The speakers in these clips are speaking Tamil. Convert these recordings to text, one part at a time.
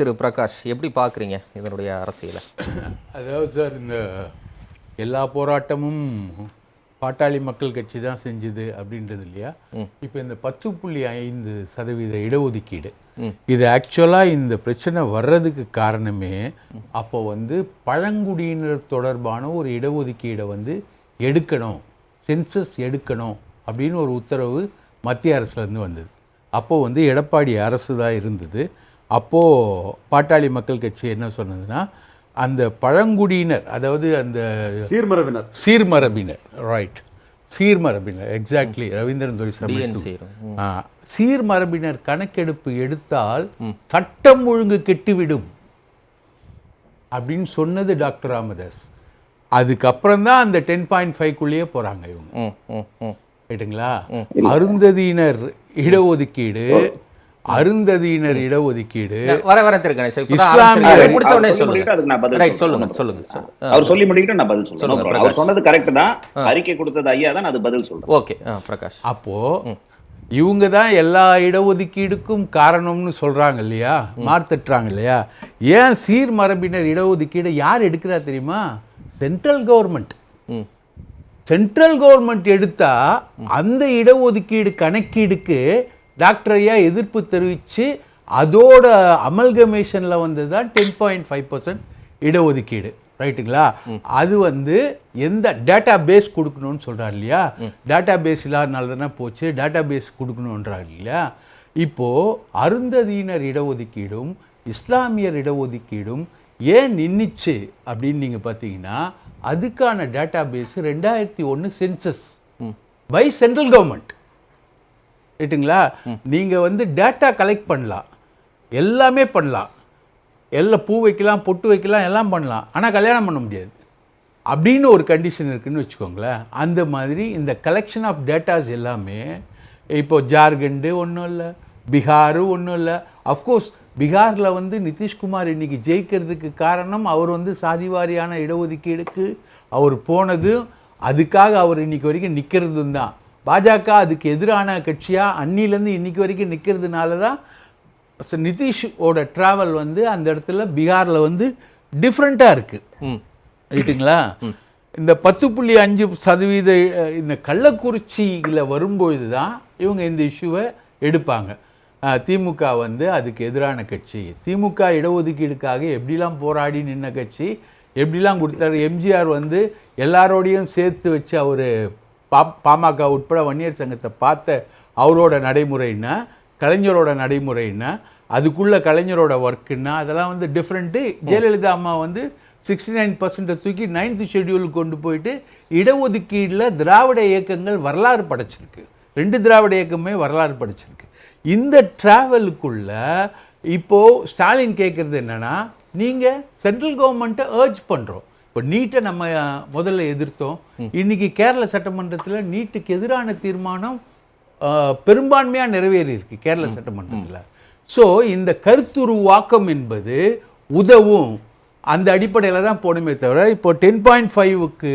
திரு பிரகாஷ் எப்படி பார்க்குறீங்க இதனுடைய அரசியலை? அதாவது சார் இந்த எல்லா போராட்டமும் பாட்டாளி மக்கள் கட்சி தான் செஞ்சுது அப்படின்றது இல்லையா? இப்போ இந்த பத்து புள்ளி ஐந்து சதவீத இடஒதுக்கீடு. இது ஆக்சுவலாக இந்த பிரச்சனை வர்றதுக்கு காரணமே அப்போ வந்து பழங்குடியினர் தொடர்பான ஒரு இடஒதுக்கீடை வந்து எடுக்கணும் சென்சஸ் எடுக்கணும் அப்படின்னு ஒரு உத்தரவு மத்திய அரசுலேருந்து வந்தது. அப்போது வந்து எடப்பாடி அரசு தான் இருந்தது. அப்போது பாட்டாளி மக்கள் கட்சி என்ன சொன்னதுன்னா அந்த பழங்குடியினர் அதாவது அந்த சீர்மரபினர். சீர்மரபினர் ரைட் சீர்மரபினர் எக்ஸாக்ட்லி ரவீந்திரன் ஆ, சீர்மரபினர் கணக்கெடுப்பு எடுத்தால் சட்டம் ஒழுங்கு கெட்டுவிடும் அப்படின்னு சொன்னது டாக்டர் ராமதாஸ். அதுக்கப்புறம் தான் அந்த டென் பாயிண்ட் ஃபைவ்க்குள்ளேயே போகிறாங்க இவங்க. ரைட்டுங்களா அருந்ததியினர் இடஒதுக்கீடு அருந்ததியினர் இடஒதுக்கீடு வர வர சொல்லுங்க. சொல்லுங்க அவர் சொல்லி முடிக்கிட்டு நான் பதில் சொல்லுங்க. அவர் சொன்னது கரெக்ட் தான். அறிக்கை கொடுத்தது ஐயா தான் அது பதில் சொல்றேன். ஓகே பிரகாஷ். அப்போ இவங்க தான் எல்லா இடஒதுக்கீடுக்கும் காரணம்னு சொல்றாங்க இல்லையா? மார்த்தட்டுறாங்க இல்லையா? ஏன் சீர்மரபினர் இடஒதுக்கீடை யார் எடுக்கிறா தெரியுமா? Central government. சென்ட்ரல் கவர்மெண்ட் எடுத்தா அந்த இடஒதுக்கீடு கணக்கீடுக்கு டாக்டர் ஐயா எதிர்ப்பு தெரிவித்து அதோட அமல்கமேஷனில் வந்தது தான் டென் பாயிண்ட் ஃபைவ் பர்சன்ட் இடஒதுக்கீடு. ரைட்டுங்களா? அது வந்து எந்த டேட்டா பேஸ் கொடுக்கணும்னு சொல்கிறார் இல்லையா? டேட்டா பேஸ் இல்லாதனால தானே போச்சு. டேட்டா பேஸ் கொடுக்கணுன்றார் இல்லையா? இப்போது அருந்ததியினர் இடஒதுக்கீடும் இஸ்லாமியர் இடஒதுக்கீடும் ஏன் நின்றுச்சு அப்படின்னு நீங்கள் பார்த்தீங்கன்னா அதுக்கான டேட்டா பேஸ் ரெண்டாயிரத்தி ஒன்று சென்சஸ் பை சென்ட்ரல் கவர்மெண்ட் ரைட்டுங்களா நீங்கள் வந்து டேட்டா கலெக்ட் பண்ணலாம். எல்லாமே பண்ணலாம். எல்லாம் பூ வைக்கலாம் பொட்டு வைக்கலாம் எல்லாம் பண்ணலாம். ஆனால் கல்யாணம் பண்ண முடியாது. அப்படின்னு ஒரு கண்டிஷன் இருக்குதுன்னு வச்சுக்கோங்களேன். அந்த மாதிரி இந்த கலெக்ஷன் ஆஃப் டேட்டாஸ் எல்லாமே இப்போ ஜார்க்கண்டு ஒன்றும் இல்லை பீகாரு ஒன்றும் இல்லை. அஃப்கோர்ஸ் பீகாரில் வந்து நிதிஷ்குமார் இன்றைக்கி ஜெயிக்கிறதுக்கு காரணம் அவர் வந்து சாதிவாரியான இடஒதுக்கீடுக்கு அவர் போனது. அதுக்காக அவர் இன்னைக்கு வரைக்கும் நிற்கிறதும் தான். பாஜக அதுக்கு எதிரான கட்சியாக அன்னிலேருந்து இன்னைக்கு வரைக்கும் நிற்கிறதுனால தான் நிதிஷோட ட்ராவல் வந்து அந்த இடத்துல பீகாரில் வந்து டிஃப்ரெண்ட்டாக இருக்குது ரைட்டுங்களா இந்த பத்து புள்ளி அஞ்சு சதவீத இந்த கள்ளக்குறிச்சியில் வரும்பொழுது தான் இவங்க இந்த இஷ்யூவை எடுப்பாங்க. திமுக வந்து அதுக்கு எதிரான கட்சி. திமுக இடஒதுக்கீடுக்காக எப்படிலாம் போராடி நின்ன கட்சி எப்படிலாம் கொடுத்தாரு? எம்ஜிஆர் வந்து எல்லாரோடையும் சேர்த்து வச்சு அவர் பா பாமக உட்பட வன்னியர் சங்கத்தை பார்த்த அவரோட நடைமுறைன்னா கலைஞரோட நடைமுறைன்னா அதுக்குள்ளே கலைஞரோட ஒர்க்குன்னா அதெல்லாம் வந்து டிஃப்ரெண்ட்டு ஜெயலலிதா அம்மா வந்து சிக்ஸ்டி நைன் பர்சன்ட்டை தூக்கி நைன்த் ஷெட்யூலுக்கு கொண்டு போயிட்டு இடஒதுக்கீடில் திராவிட இயக்கங்கள் வரலாறு படைச்சிருக்கு. ரெண்டு திராவிட இயக்கமே வரலாறு படைச்சிருக்கு. இந்த ட்ராவலுக்குள்ள இப்போது ஸ்டாலின் கேட்குறது என்னன்னா நீங்கள் சென்ட்ரல் கவர்மெண்ட்டை ஏர்ஜ் பண்ணுறோம் இப்போ நீட்டை நம்ம முதல்ல எதிர்த்தோம். இன்னைக்கு கேரள சட்டமன்றத்தில் நீட்டுக்கு எதிரான தீர்மானம் பெரும்பான்மையாக நிறைவேறி இருக்கு கேரள சட்டமன்றத்தில். ஸோ இந்த கருத்துருவாக்கம் என்பது உதவும். அந்த அடிப்படையில் தான் போகணுமே தவிர இப்போ டென் பாயிண்ட் ஃபைவுக்கு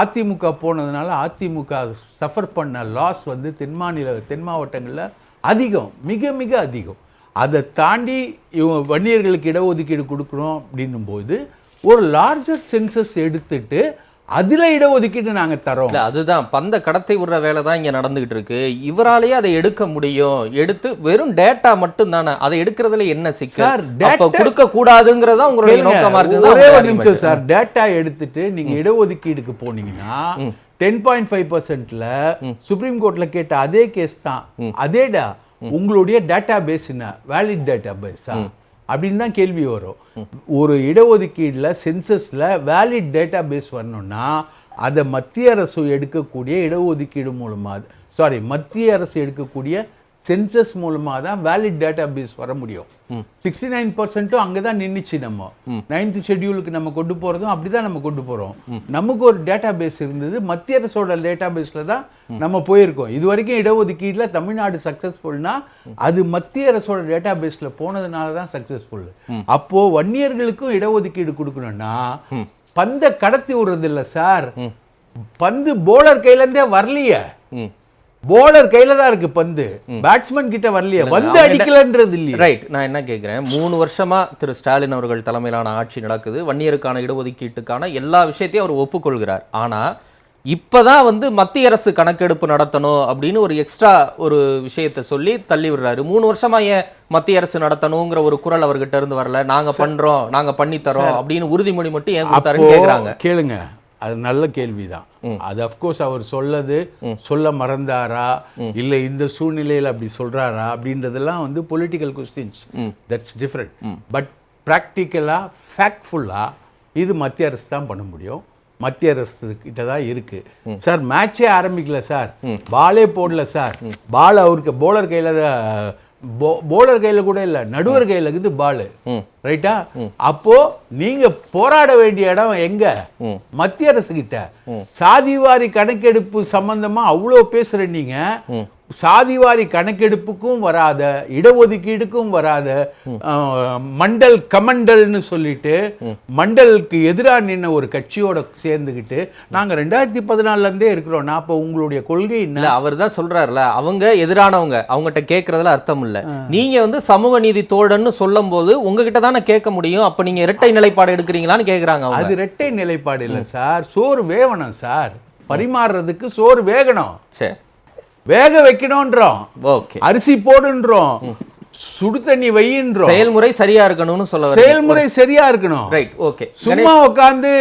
அதிமுக போனதுனால அதிமுக சஃபர் பண்ண லாஸ் வந்து தென் மாநில தென் மாவட்டங்களில் அதிகம் மிக மிக அதிகம். அதை தாண்டி இவங்க வன்னியர்களுக்கு இடஒதுக்கீடு கொடுக்குறோம் அப்படின்னும் போது ஒரு லார்ஜர் சென்சஸ் எடுத்துட்டு அதில் இடஒதுக்கீடு நாங்கள் தரோம். இல்ல அதுதான். பந்த கடத்தை விடுற வேலை தான் இங்க நடந்துகிட்டு இருக்கு. இவராலேயே அதை எடுக்க முடியும். எடுத்து வெறும் டேட்டா மட்டும் தானே அதை எடுக்கிறதுல என்ன சிக்கல்? அப்ப கொடுக்க கூடாதுங்கிறதா உங்களுடைய கேளுங்க, நோக்கமா ஒரே இருக்குது ஒரு நிமிஷம் சார் டேட்டா எடுத்துட்டு நீங்க இடஒதுக்கீடுக்கு போனீங்கன்னா டென் பாயிண்ட் ஃபைவ் பர்சன்ட்ல சுப்ரீம் கோர்ட்ல கேட்ட அதே கேஸ் தான். அதேடா உங்களுடைய டேட்டா பேஸ் என்ன வேலிட் டேட்டா பேஸா அப்படின்னு தான் கேள்வி வரும். ஒரு இடஒதுக்கீடில் சென்சஸில் வேலிட் டேட்டா பேஸ் வரணும்னா அதை மத்திய அரசு எடுக்கக்கூடிய இடஒதுக்கீடு மூலமாக சாரி மத்திய அரசு எடுக்கக்கூடிய சென்சஸ் மூலமா தான் வேலிட் டேட்டா பேஸ் வர முடியும். சிக்ஸ்டி நைன் பர்சன்ட்டும் அங்கே தான் நின்றுச்சு நம்ம நைன்த் ஷெட்யூலுக்கு நம்ம கொண்டு போகிறதும் அப்படி தான் நம்ம கொண்டு போகிறோம் நமக்கு ஒரு டேட்டா பேஸ் இருந்தது. மத்திய அரசோட டேட்டா பேஸில் தான் நம்ம போயிருக்கோம். இது வரைக்கும் இடஒதுக்கீட்டில் தமிழ்நாடு சக்ஸஸ்ஃபுல்னா அது மத்திய அரசோட டேட்டா பேஸில் போனதுனால தான் சக்ஸஸ்ஃபுல் அப்போது வன்னியர்களுக்கும் இடஒதுக்கீடு கொடுக்கணும்னா பந்த கடத்தி விடுறது இல்லை சார் பந்து போலர் கையிலேருந்தே வரலையே. போலர் கையில தான் இருக்கு பந்து. பேட்ஸ்மேன் கிட்ட வரலையே. வந்து அடிக்கலன்றது இல்லையா. ரைட் நான் என்ன கேட்குறேன் மூணு வருஷமா திரு ஸ்டாலின் அவர்கள் தலைமையிலான ஆட்சி நடக்குது. வன்னியருக்கான இடஒதுக்கீட்டுக்கான எல்லா விஷயத்தையும் அவர் ஒப்புக்கொள்கிறார். ஆனா இப்பதான் வந்து மத்திய அரசு கணக்கெடுப்பு நடத்தணும் அப்படின்னு ஒரு எக்ஸ்ட்ரா ஒரு விஷயத்தை சொல்லி தள்ளி விடுறாரு. மூணு வருஷமா ஏன் மத்திய அரசு நடத்தணுங்கிற ஒரு குரல் அவர்கிட்ட இருந்து வரல? நாங்க பண்றோம் நாங்க பண்ணித்தரோம் அப்படின்னு உறுதிமொழி மட்டும் ஏன் கொடுத்தாருன்னு கேக்குறாங்க. அப்போ கேளுங்க. அது நல்ல கேள்விதான். அது அஃப்கோர்ஸ் அவர் சொல்லது சொல்ல மறந்தாரா இல்ல இந்த சூழ்நிலையில அப்படி சொல்றாரா அப்படின்றதெல்லாம் வந்து political questions that's different but ப்ராக்டிக்கலா ஃபேக்ட்ஃபுல்லா இது மத்திய அரசு தான் பண்ண முடியும். மத்திய அரசு கிட்ட தான் இருக்கு. சார் மேட்சே ஆரம்பிக்கல சார் பாலே போடல சார் பால் அவருக்கு போலர் கையில தான் போலர் கையில கூட இல்ல நடுவர் கையில இருக்குது பால் ரைட்டா அப்போ நீங்க போராட வேண்டிய இடம் எங்க? மத்திய அரசு கிட்ட சாதிவாரி கணக்கெடுப்பு சம்பந்தமா அவ்வளோ பேசுற நீங்க. சாதிவாரி கணக்கெடுப்புக்கும் வராத இடஒதுக்கீடுக்கும் வராத மண்டல் கமண்டல்னு சொல்லிட்டு மண்டலுக்கு எதிராக நின்ன ஒரு கட்சியோட சேர்ந்துக்கிட்டு நாங்க ரெண்டாயிரத்தி பதினாலுல இருந்தே இருக்கிறோம். நான் அப்போ உங்களுடைய கொள்கை என்ன? அவர் தான் சொல்றாருல அவங்க எதிரானவங்க. அவங்ககிட்ட கேட்கறதுல அர்த்தம் இல்ல. நீங்க வந்து சமூக நீதி தோழன்னு சொல்லும் போது உங்ககிட்ட தானே கேட்க முடியும். அப்ப நீங்க இரட்டை நிலைப்பாடு எடுக்கிறீங்களான்னு கேக்குறாங்க அவங்க. அது ரெட்டை நிலைப்பாடு இல்லை சார். சோறு வேகணும் சார். பரிமாறுறதுக்கு சோறு வேகணும். சரி. வேக வைக்கணும்ன்றோம் ஓகே. அரிசி போடுன்றோம். சுடு தண்ணி வையின்றோம். செயல்முறை சரியா இருக்கணும்னு சொல்ல செயல்முறை சரியா இருக்கணும். ரைட் ஓகே சும்மா உட்காந்து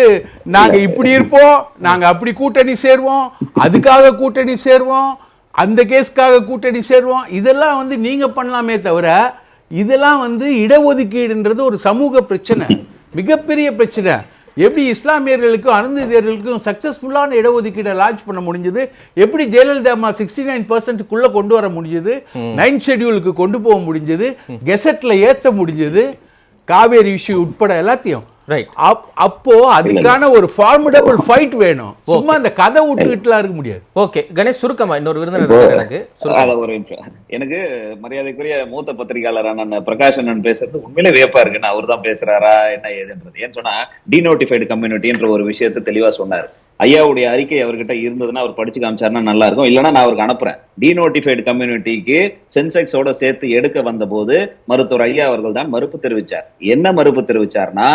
நாங்க இப்படி இருப்போம் நாங்க அப்படி கூட்டணி சேருவோம் அதுக்காக கூட்டணி சேருவோம் அந்த கேஸ்க்காக கூட்டணி சேருவோம். இதெல்லாம் வந்து நீங்க பண்ணலாமே தவிர இதெல்லாம் வந்து இடஒதுக்கீடுன்றது ஒரு சமூக பிரச்சனை மிகப்பெரிய பிரச்சனை. எப்படி இஸ்லாமியர்களுக்கும் அருந்ததியர்களுக்கும் சக்சஸ்ஃபுல்லான இடஒதுக்கீடை லான்ச் பண்ண முடிஞ்சது? எப்படி ஜெயலலிதா அம்மா சிக்ஸ்டி நைன் பர்சன்ட்டுக்குள்ள கொண்டு வர முடிஞ்சது? நைன் ஷெட்யூலுக்கு கொண்டு போக முடிஞ்சது? கெசட்ல ஏத்த முடிஞ்சது? காவேரி இஷ்யூ உட்பட எல்லாத்தையும். ரைட் அப்- அப்போ அதுக்கான ஒரு ஃபார்மிடபிள் ஃபைட் வேணும். சும்மா அந்த கதை விட்டுக்கிட்டுலாம் இருக்க முடியாது. ஓகே கணேஷ் சுருக்கமா இன்னொரு விருந்தினர் எனக்கு. ஒரு நிமிஷம். எனக்கு மரியாதைக்குரிய மூத்த பத்திரிகையாளரான பிரகாஷ் அண்ணன் பேசுறது உண்மையிலே வியப்பா இருக்கு நான் அவர் தான் பேசுறாரா என்ன ஏதுன்றது. ஏன்னு சொன்னா டிநோட்டிஃபைடு கம்யூனிட்டின்ற ஒரு விஷயத்தை தெளிவா சொன்னார். ஐயாவுடைய அறிக்கை அவர்கிட்ட இருந்ததுன்னா அவர் படிச்சு காமிச்சாருன்னா நல்லா இருக்கும் இல்லைன்னா நான் அவருக்கு அனுப்புறேன். டிநோட்டிஃபைடு கம்யூனிட்டிக்கு சென்செக்ஸோட சேர்த்து எடுக்க வந்தபோது மருத்துவர் ஐயா அவர்கள் தான் மறுப்பு தெரிவிச்சார். என்ன மறுப்பு தெரிவிச்சார்னா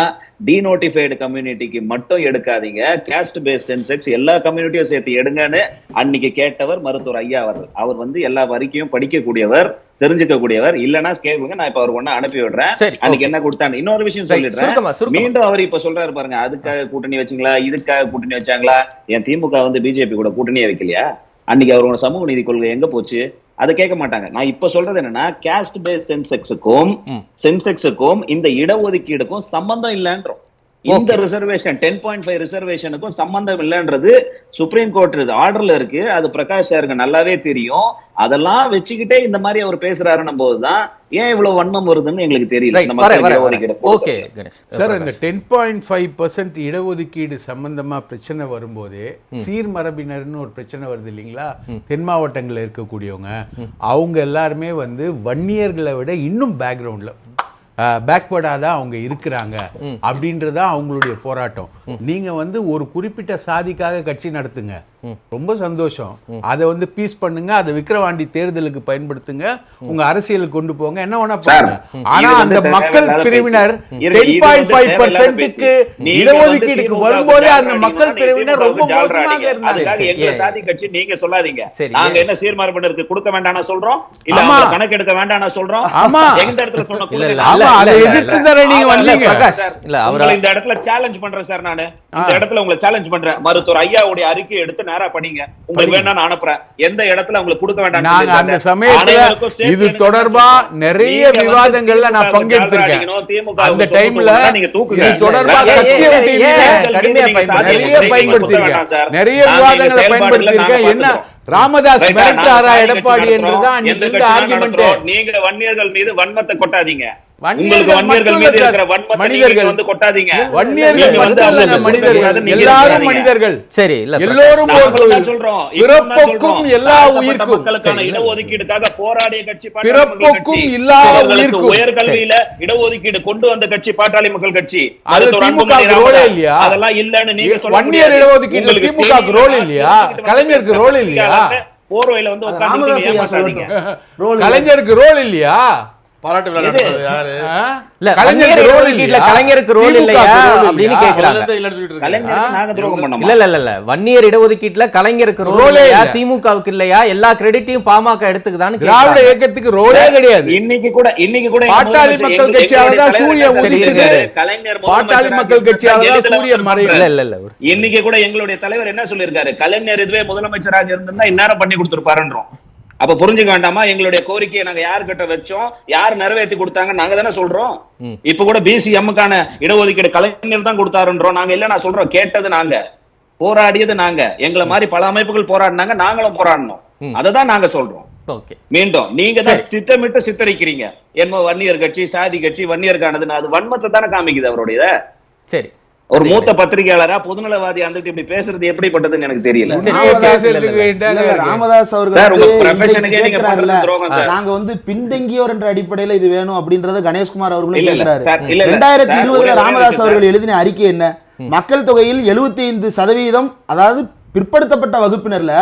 டிநோட்டிஃபைடு கம்யூனிட்டிக்கு மட்டும் எடுக்காதீங்க. கேஸ்ட் பேஸ் சென்செக்ஸ் எல்லா கம்யூனிட்டியும் சேர்த்து எடுங்கன்னு அன்னைக்கு கேட்டவர் மருத்துவர் ஐயா அவர்கள். அவர் வந்து எல்லா வரிக்கையும் படிக்கக்கூடியவர். தெரிஞ்சுக்க கூடியவர் இல்லனா கேளுங்க நான் இப்ப அவர் ஒண்ணு அனுப்பி விடுறேன். அன்னைக்கு. என்ன கொடுத்தாங்க இன்னொரு விஷயம் சொல்லிடுறேன். மீண்டும் அவர் இப்ப சொல்றாரு பாருங்க அதுக்காக கூட்டணி வச்சீங்களா? இதுக்காக கூட்டணி வச்சாங்களா? என் திமுக வந்து பிஜேபி கூட கூட்டணியே வைக்கலையா? அன்னைக்கு அவரோட சமூக நீதி கொள்கை எங்க போச்சு? அதை கேட்க மாட்டாங்க. நான் இப்ப சொல்றது என்னன்னா கேஸ்ட் பேஸ் சென்செக்ஸுக்கும் சென்செக்ஸுக்கும் இந்த இடஒதுக்கீடுக்கும் சம்பந்தம் இல்லைன்றோம். இந்த ரிசர்வேஷன் டென் பாயிண்ட் ஃபைவ் ரிசர்வேஷனுக்கும் சம்பந்தம் இல்லைன்றது சுப்ரீம் கோர்ட் ஆர்டர்ல இருக்கு. அது பிரகாஷ் சாருக்கு நல்லாவே தெரியும். அதெல்லாம் வச்சுக்கிட்டே இந்த மாதிரி அவர் பேசுறாருன்னும் போதுதான் ஏன் இவ்வளவு வன்மம் வருதுன்னு எங்களுக்கு தெரியல. ஓகே சார் இந்த டென் பாயிண்ட் ஃபைவ் பர்சன்ட் இடஒதுக்கீடு சம்பந்தமா பிரச்சனை வரும்போதே சீர்மரபினர்னு ஒரு பிரச்சனை வருது இல்லைங்களா? தென் மாவட்டங்களில் இருக்கக்கூடியவங்க அவங்க எல்லாருமே வந்து வன்னியர்களை விட இன்னும் பேக்ரவுண்ட்ல பேக்வர்டாக தான் அவங்க இருக்கிறாங்க அப்படின்றதா அவங்களுடைய போராட்டம். நீங்க வந்து ஒரு குறிப்பிட்ட சாதிக்காக கட்சி நடத்துங்க. ரொம்ப சந்தோஷம். அதை வந்து பீஸ் பண்ணுங்க அதை விக்கிரவாண்டி தேர்தலுக்கு பயன்படுத்துங்க உங்க அரசியலுக்கு கொண்டு போங்க என்ன வேணா பண்ணுங்க. ஆனா அந்த மக்கள் பிரிவினர் டென் பாயிண்ட் ஃபைவ் பர்சன்ட்டுக்கு இடஒதுக்கீடுக்கு வரும்போதே அந்த மக்கள் க்கு பிரிவினர் ரொம்ப மோசமாக. இருந்தாங்க நீங்க சொல்லாதீங்க. நாங்க? என்ன சீர்மரபினருக்கு கொடுக்க வேண்டாம்னா சொல்றோம். இல்ல கணக்கு எடுக்க வேண்டாம்னா சொல்றோம். ஆமா. எந்த இடத்துல சொன்ன நீங்க இந்த இடத்துல சேலஞ்ச் பண்றேன் சார் நானு. இந்த இடத்துல உங்களை சேலஞ்ச் பண்றேன். மருத்துவர் ஐயாவுடைய அறிக்கை எடுத்து நேரா படிங்க. உங்களுக்கு வேணா நான் அனுப்புறேன். எந்த இடத்துல உங்களுக்கு கொடுக்க வேண்டாம் நாங்க அந்த சமயத்துல இது தொடர்பா நிறைய விவாதங்கள்ல நான் பங்கெடுத்திருக்கேன். அந்த டைம்ல இது தொடர்பா சத்தியம் நிறைய பயன்படுத்தியிருக்கேன் நிறைய விவாதங்களை பயன்படுத்தியிருக்கேன். என்ன ராமதாஸ் மிரட்டாரா எடப்பாடி என்றுதான் இருந்த ஆர்குமெண்ட் நீங்க வன்னியர்கள் மீது வன்மத்தை கொட்டாதீங்க மனிதர்கள். பிறப்புக்கும். எல்லா உயிர்க்கும். இடஒதுக்கீடுக்காக போராடிய கட்சி பிறப்புக்கும். எல்லா உயிர்க்கும். உயர்கல்வியில இடஒதுக்கீடு கொண்டு வந்த கட்சி பாட்டாளி மக்கள் கட்சி மருத்துவர் திமுக ரோலே. இல்லையா? அதெல்லாம் இல்லன்னு நீங்க வன்னியர் முடியாது. இடஒதுக்கீடுல திமுக ரோல் இல்லையா? கலைஞருக்கு ரோல் இல்லையா? போர்வையில வந்து. கலைஞருக்கு ரோல் இல்லையா? பாராட்டு விழா நடத்துறது யாரு ஆ? இல்ல கலைஞருக்கு ரோல்? கலைஞருக்கு இல்லையா அப்படின்னு? கேக்குறாங்க. இல்ல இல்ல இல்ல இல்ல வன்னியர் இடஒதுக்கீட்டுல கலைஞருக்கு ரோல் ரோலே இல்லையா இல்ல. திமுகவுக்கு இல்லையா எல்லா கிரெடிட்டையும் பாமக எடுத்துக்குதான்னு திராவிட. இயக்கத்துக்கு ரோலே கிடையாது இன்னைக்கு கூட இன்னைக்கு கூட பாட்டாளி மக்கள் கட்சியால தான் என்ன உதிச்சது. சொல்லியிருக்காரு? கலைஞர் பாட்டாளி மக்கள் கட்சியால தான். இல்ல இல்ல இன்னைக்கு கூட எங்களுடைய தலைவர் என்ன சொல்லியிருக்காரு கலைஞர் இதுவே முதலமைச்சராக இருந்திருந்தா இந்நேரம் பண்ணி கொடுத்திருப்பாருன்றோம் அப்ப புரிஞ்சுக்க வேண்டாமா? எங்களுடைய கோரிக்கையை நாங்க யார்கிட்ட வச்சோம்? யார் நிறைவேற்றி கொடுத்தாங்க? நாங்க தானே சொல்றோம். இப்ப கூட பிசிஎம்முக்கான இடஒதுக்கீடு கலைஞர் தான் கொடுத்தாருன்றோம். நாங்க இல்ல நான் சொல்றோம். கேட்டது நாங்க. போராடியது நாங்க. எங்களை மாதிரி பல அமைப்புகள் போராடினாங்க. நாங்களும் போராடினோம். அதை தான் நாங்க சொல்றோம். மீண்டும் நீங்க தான் திட்டமிட்டு சித்தரிக்கிறீங்க. என்ன வன்னியர் கட்சி சாதி கட்சி வன்னியருக்கானதுன்னு அது வன்மத்தை தானே காமிக்குது அவருடைய சரி. ஒரு மூத்த பத்திரிகையாளரா பொதுநலவாதி வந்துட்டு இப்படி பேசுறது எப்படிப்பட்டதுன்னு எனக்கு தெரியல. ராமதாஸ் அவர்கள் நீங்க வந்து பின்தங்கியோர் என்ற அடிப்படையில இது வேணும் அப்படின்றத கணேஷ்குமார் அவர்களும் கேட்கிறாரு. ரெண்டாயிரத்தி இருபதுல ராமதாஸ் அவர்கள் எழுதின அறிக்கை என்ன? மக்கள் தொகையில் 75% சதவீதம் அதாவது பிற்படுத்தப்பட்ட வகுப்பினர்ல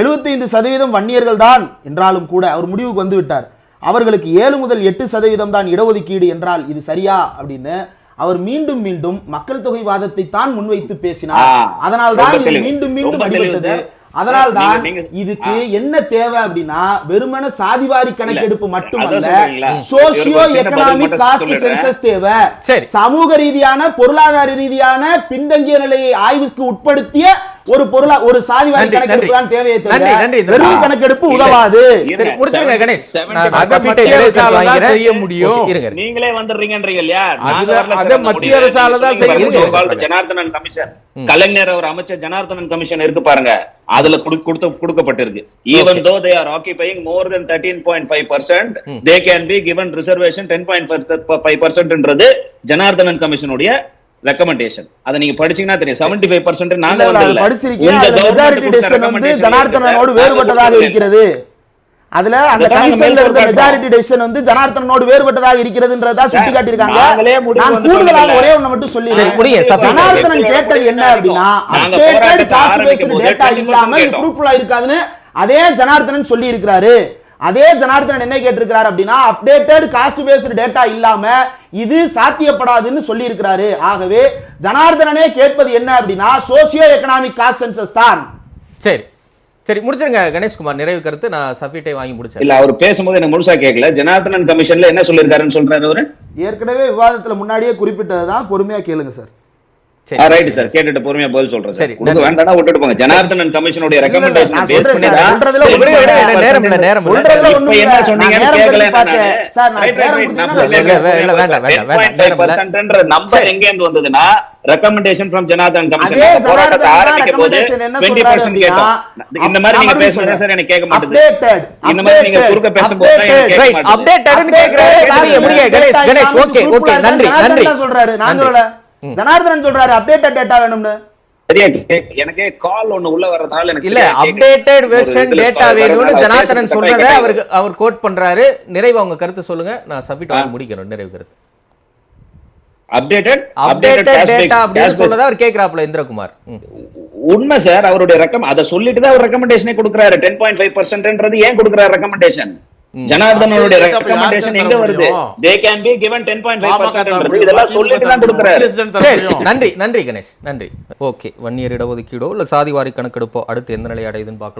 75% சதவீதம் வன்னியர்கள் தான் என்றாலும் கூட அவர் முடிவுக்கு வந்து விட்டார் அவர்களுக்கு ஏழு முதல் எட்டு சதவீதம் தான் இடஒதுக்கீடு என்றால் இது சரியா அப்படின்னு அவர் மீண்டும் மீண்டும் மக்கள் தொகை வாதத்தை தான் முன்வைத்து பேசினார் அதனால் தான் இது. மீண்டும் மீண்டும் அடிபட்டது. அதனால் தான் இதுக்கு என்ன தேவை அப்படின்னா வெறுமன சாதிவாரி கணக்கெடுப்பு மட்டுமல்ல? Socio economic cost. சென்சஸ் தேவை. சமூக ரீதியான பொருளாதார ரீதியான பின்தங்கிய நிலையை ஆய்வுக்கு உட்படுத்திய ஒரு பொருளா ஒரு சாதிவாரி நன்றி, கணக்கெடுப்பு தான். தேவையே நன்றி, தவிர நன்றி, நன்றி. வெறும் கணக்கெடுப்பு. உதவாது சரி முடிச்சிருங்க கணேஷ். செய்ய முடியும். நீங்களே வந்துடுறீங்கன்றீங்க இல்லையா அதை மத்திய. அரசால தான் செய்ய முடியும். ஜனார்தனன் கமிஷன் கலைஞர் அவர் அமைச்ச ஜனார்தனன் கமிஷன் இருக்கு பாருங்க அதுல குடு- கொடுத்த கொடுக்கப்பட்டிருக்கு even though they are occupying more then thirteen point five percent they can be given reservation ten point five பர்சன்ட்ன்றது Janardhanan கமிஷனுடைய ரெக்கமெண்டேஷன் அதை நீங்க படிச்சீங்கன்னா தெரியும். செவன்டி ஃபைவ் பர்சன்ட் நாங்க வந்து சார். வேறுபட்டதாக இருக்கிறது. அதுல அந்த கமிஷன்ல இருந்த மெஜாரிட்டி டெசிஷன் வந்து ஜனார்த்தனோடு வேறுபட்டதாக இருக்கிறதுன்றதா சுட்டி காட்டியிருக்காங்க நான் கூடுதலாக. ஒரே ஒண்ணு மட்டும் சொல்லி. ஜனார்த்தனன் கேட்டது என்ன அப்படின்னா அப்டேட்டட் காஸ்ட் பேஸ்டு டேட்டா 20% இல்லாம இது. ப்ரூஃப்ஃபுல்லா இருக்காதுன்னு அதே ஜனார்த்தனன் சொல்லி இருக்கிறாரு அதே ஜனார்த்தனன் என்ன கேட்டிருக்கிறாரு அப்படின்னா அப்டேட்டட் காஸ்ட் பேஸ்டு டேட்டா இல்லாம இது சாத்தியப்படாதுன்னு சொல்லி இருக்கிறாரு ஆகவே ஜனார்தனனே கேட்பது என்ன அப்படின்னா சோசியோ எக்கனாமிக் காஸ்ட் சென்சஸ் தான். சரி. சரி முடிச்சிருங்க. கணேஷ்குமார் நிறைவு கருத்து. நான் சஃபிட்டை வாங்கி முடிச்சேன் இல்ல அவர் பேசும்போது எனக்கு முழுசா கேட்கல ஜனார்தனன் கமிஷன்ல என்ன சொல்லிருக்காருன்னு சொல்றாரு அவரு? ஏற்கனவே விவாதத்துல முன்னாடியே குறிப்பிட்டதுதான். பொறுமையா கேளுங்க சரி. ரைட் சார் கேட்டுட்டு பொறுமையா பதில் சொல்றேன் சரி. வேண்டாம்னா விட்டுட்டு போங்க ஜனார்தனன் கமிஷனுடைய ரெக்கமெண்டேஷன் நான் பேஸ் சொல்றேன் பண்ணி சார், தான் சொல்றதுல சரி, ஒண்ணுமே விடுங்க, இல்ல. விடுங்க, நேரம் இல்ல, நேரம் இல்ல. சொல்றதுல இப்ப ஒண்ணுமே என்ன இல்ல. சொன்னீங்கன்னு நான் நேரம் கேட்கல கழிச்சு பார்த்தேன். நானு. சார், நான் Right, right, நேரம் right. கொடுத்தீங்கன்னா நான் நான் இல்ல, இல்ல, இல்ல, வேண்டாம், வேண்டாம், வேண்டாம், நேரம் இல்ல. 10.5% நம்பர் சரி. எங்க இருந்து வந்ததுன்னா ரெக்கமெண்டேஷன் ஃப்ரம் ஜனார்தன் கமிஷன் போராட்டத்தை ஆரம்பிக்கும் போது recommendation என்ன 20% சொல்றாரு அப்படின்னா, கேட்டோம் இந்த மாதிரி நீங்க பேசுறதா சார் எனக்கு கேட்க மாட்டேங்குது இந்த மாதிரி நீங்க குறுக்க பேசும்போது. அப்டேட்டட்னு கேக்குறாரு ஓகே ஓகே நன்றி நன்றி சொல்றாரு ஜனார்தனன் சொல்றாரு அப்டேட்டட் டேட்டா வேணும்னு. எனக்கே கால் ஒண்ணு உள்ள வர்றதுனால எனக்கு இல்ல. அப்டேட்டட் வெர்ஷன் டேட்டா வேணும்னு சொன்னதை கட்டாயம் அவருக்கு அவர் கோட் பண்றாரு. நிறைவு அவங்க கருத்து சொல்லுங்க. நான் சப்மிட் வாங்கி முடிக்கணும் நிறைவு கருத்து. அப்டேட்டட் அப்டேட்டட் டேட்டா அப்படின்னு சொன்னதை அவர் கேக்குறாப்ல இந்திரகுமார். உண்மை சார் அவருடைய ரெக்கம் அதை சொல்லிட்டு தான் அவர் ரெக்கமெண்டேஷனே கொடுக்குறாரு. டென் பாயிண்ட் ஃபைவ் பர்சன்ட்ன்றது ஏன் கொடுக்குறாரு ரெக்கமெண்டேஷன் யார் ரெக்கமெண்டேஷன் எங்க வருது? தே கேன் பி இதெல்லாம் சொல்லிட்டு தான் கொடுக்குறாரு. நன்றி நன்றி கணேஷ் நன்றி. ஓகே வன்னியர் இடஒதுக்கீடோ இல்ல சாதிவாரி கணக்கெடுப்போ அடுத்து எந்த நிலை அடையுதுன்னு பார்க்கலாம்.